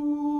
Ей,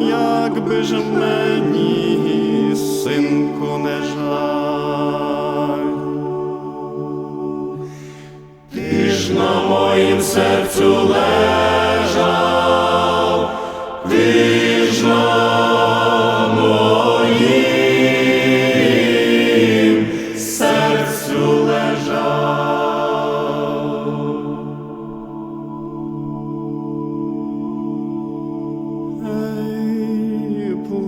якби ж мені, синку, не жаль.